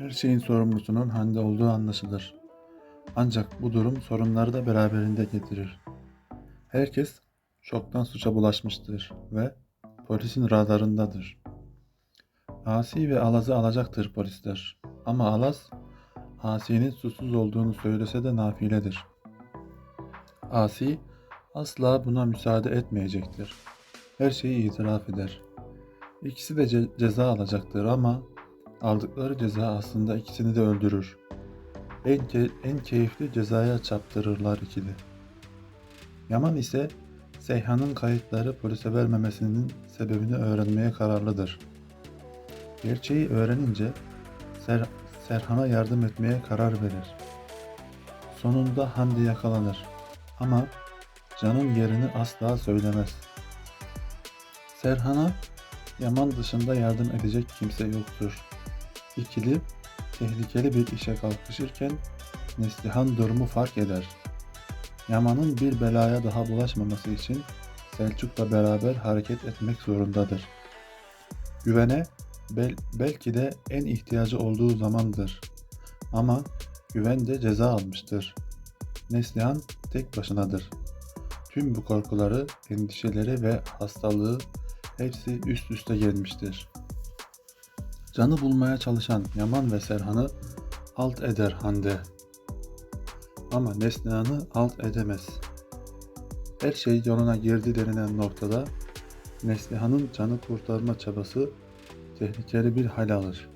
Her şeyin sorumlusunun Hande olduğu anlaşılır. Ancak bu durum sorunları da beraberinde getirir. Herkes çoktan suça bulaşmıştır ve polisin radarındadır. Asi ve Alaz'ı alacaktır polisler. Ama Alaz, Asi'nin suçsuz olduğunu söylese de nafiledir. Asi asla buna müsaade etmeyecektir. Her şeyi itiraf eder. İkisi de ce- ceza alacaktır ama aldıkları ceza aslında ikisini de öldürür. En, ke- en keyifli cezaya çarptırırlar ikili. Yaman ise Seyhan'ın kayıtları polise vermemesinin sebebini öğrenmeye kararlıdır. Gerçeği öğrenince Ser- Serhan'a yardım etmeye karar verir. Sonunda Hande yakalanır ama Can'ın yerini asla söylemez. Serhan'a Yaman dışında yardım edecek kimse yoktur. İkili tehlikeli bir işe kalkışırken Neslihan durumu fark eder. Yaman'ın bir belaya daha bulaşmaması için Selçuk'la beraber hareket etmek zorundadır. Güvene bel- belki de en ihtiyacı olduğu zamandır. Ama Güven de ceza almıştır. Neslihan tek başınadır. Tüm bu korkuları, endişeleri ve hastalığı hepsi üst üste gelmiştir. Canı bulmaya çalışan Yaman ve Serhan'ı alt eder Hande. Ama Neslihan'ı alt edemez. Her şey yoluna girdi denilen noktada Neslihan'ın canı kurtarma çabası tehlikeli bir hal alır.